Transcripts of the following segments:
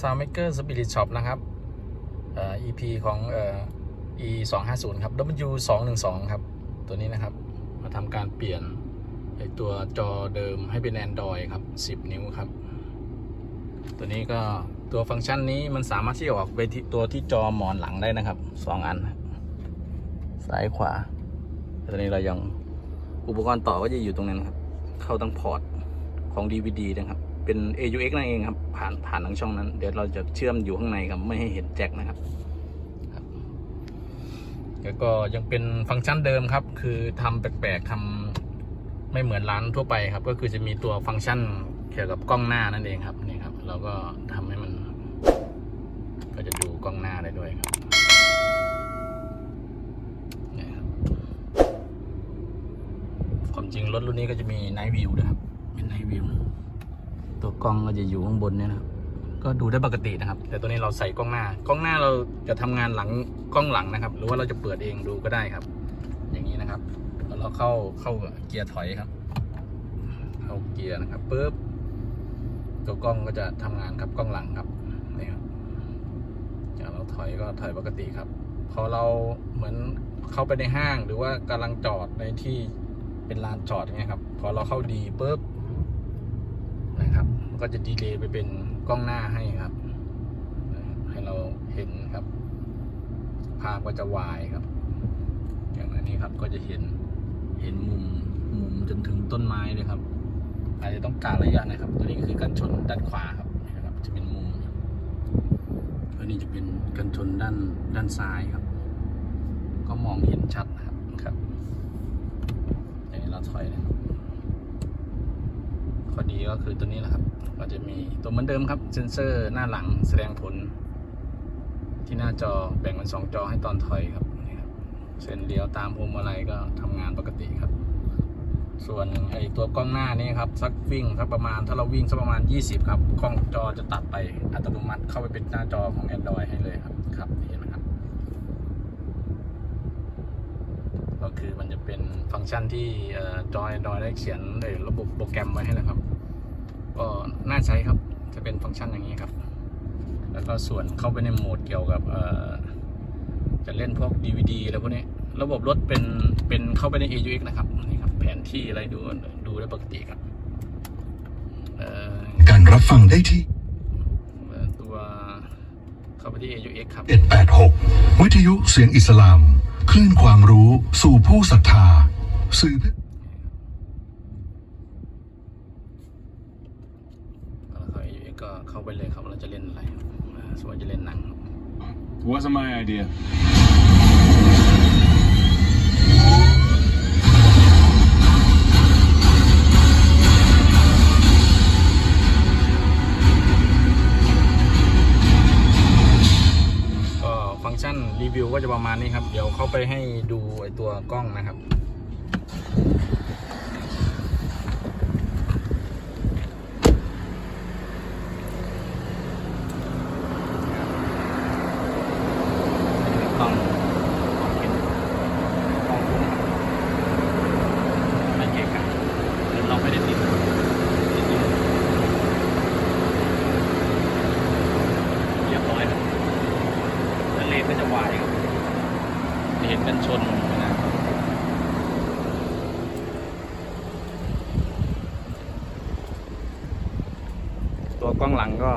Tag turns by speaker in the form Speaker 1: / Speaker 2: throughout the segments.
Speaker 1: ซาวเมเกอร์สปิริตช็อปนะครับเอ่อ EP ของเอ่อ E 2 5 0ครับ W 2 1 2ครับ ตัวนี้นะครับ มาทำการเปลี่ยนตัวจอเดิมให้เป็น Android ครับ 10 นิ้วครับ ตัวนี้ก็ตัวฟังก์ชันนี้มันสามารถที่จะออกไปที่ตัวที่จอหมอนหลังได้นะครับ 2 อัน ซ้ายขวาต่ตอนนี้เรายังอุปกรณ์ต่อก็จะอยู่ตรงนั้นครับ เข้าตั้งพอร์ตของ DVD นะครับ เป็น AUX นั่นเองครับผ่านผ่านทางช่องนั้น เดี๋ยวเราจะเชื่อมอยู่ข้างในครับไม่ให้เห็นแจ็คนะครับแล้วก็ยังเป็นฟังก์ชันเดิมครับ คือทำแปลกๆทำไม่เหมือนร้านทั่วไปครับ ก็คือจะมีตัวฟังก์ชันเกี่ยวกับกล้องหน้านั่นเองครับนี่ครับ เราก็ทำให้มัน ก็จะดูกล้องหน้าได้ด้วยครับครับความจริงรถรุ่นนี้ก็จะมีไนท์วิวนะครับ เป็นไนท์วิว ตัวกล้องก็จะอยู่ข้างบนเนี่ยนะครับก็ดูได้ปกตินะครับ แต่ตัวนี้เราใส่กล้องหน้า กล้องหน้าเราจะทำงานหลังกล้องหลังนะครับ หรือว่าเราจะเปิดเองดูก็ได้ครับ อย่างนี้นะครับแล้วเราเข้าเข้าเกียร์ถอยครับ เข้าเกียร์นะครับปุ๊บตัวกล้องก็จะทำงานครับกล้องหลังครับนี่ครับจากเราถอยก็ถอยปกติครับ พอเราเหมือนเข้าไปในห้างหรือว่ากำลังจอดในที่เป็นลานจอดอย่างเงี้ยครับ พอเราเข้าดีปุ๊บ นะครับมันก็จะดีเลย์ไปเป็นกล้องหน้าให้ครับ ให้เราเห็นครับ ภาพก็จะวายครับ อย่างอันนี้ครับก็จะเห็นเห็นมุมมุมจนถึงต้นไม้เลยครับ อาจจะต้องการระยะนะครับ ตัวนี้ก็คือกันชนด้านขวาครับนี่นะครับ จะเป็นมุมอันนี้จะเป็นกันชนด้านด้านซ้ายครับ ก็มองเห็นชัดนะครับครับอย่างนี้เราถอยนะครับ ข้อดีก็คือตัวนี้แหละครับ ก็จะมีตัวเหมือนเดิมครับ เซนเซอร์หน้าหลังแสดงผล ที่หน้าจอแบ่งเป็นสองจอให้ตอนถอยครับนี่ครับเส้นเลี้ยวตามพวงมาลัยก็ทำงานปกติครับ ส่วนไอตัวกล้องหน้านี่ครับสักวิ่งสักประมาณถ้าเราวิ่งสักประมาณ 20 ครับกล้องจอจะตัดไปอัตโนมัติเข้าไปเป็นหน้าจอของ Android ให้เลยครับครับเห็นไหมครับ ก็คือมันจะเป็นฟังก์ชันที่เอ่อจอ Android ได้เขียนในระบบโปรแกรมไว้ให้แล้วครับ ก็น่าใช้ครับจะเป็นฟังก์ชันอย่างนี้ครับ แล้วก็ส่วนเข้าไปในโหมดเกี่ยวกับเอ่อจะเล่นพวก DVD แล้วพวกนี้ ระบบรถเป็นเป็นเข้าไปใน AUX นะครับนี่ครับ แผนที่อะไรดูดูได้ปกติครับเอ่อ
Speaker 2: การรับฟังได้ที่
Speaker 1: เอ่อตัวเข้าไปที่ AUX ครับ
Speaker 2: 186 วิทยุเสียงอิสลาม คลื่นความรู้สู่ผู้ศรัทธา สื่อเพื่อ
Speaker 1: แล้วเข้า AUX ก็เข้าไปเลยครับเราจะเล่นอะไรครับอ่าสมมติจะเล่นหนังครับ
Speaker 3: Wasn't my idea.
Speaker 1: ก็จะประมาณนี้ครับ เดี๋ยวเข้าไปให้ดูไอตัวกล้องนะครับ กล้องกล้องเห็นกล้องพุ่งไม่เกะกะหรือเราไม่ได้ติดติดอยู่เรียบร้อยครับ แล้วเลนก็จะวายครับจะเห็นกันชนนะครับตัว กล้องหลังก็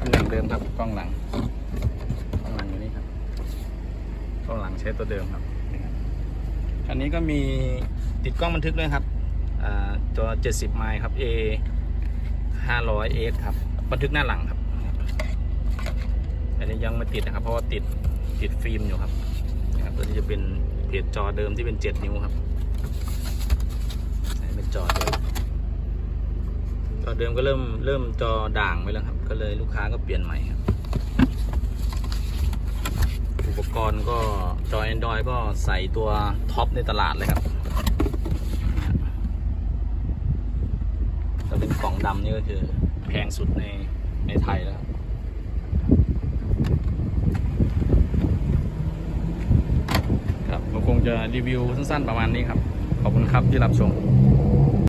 Speaker 1: ตำแหน่งเดิมครับกล้องหลังกล้องหลังอยู่นี่ครับกล้องหลังใช้ตัวเดิมครับนี่ครับอันนี้ก็มีติดกล้องบันทึกด้วยครับอ่าตัว 70 ไมล์ครับ A 500 S ครับ บันทึกหน้าหลังครับ อันนี้ยังไม่ติดนะครับ เพราะว่าติดติดฟิล์มอยู่ครับนะครับ ตัวนี้จะเป็นเพจจอเดิมที่เป็น 7 นิ้วครับ เป็นจอเดิม จอเดิมก็เริ่มเริ่มจอด่างไปแล้วครับ ก็เลยลูกค้าก็เปลี่ยนใหม่ครับ อุปกรณ์ก็จอ Android ก็ใส่ตัวท็อปในตลาดเลยครับถ้าเป็นกล่องดำนี่ก็คือแพงสุดในในไทยแล้วครับครับคงจะรีวิวสั้นๆประมาณนี้ครับ ขอบคุณครับที่รับชม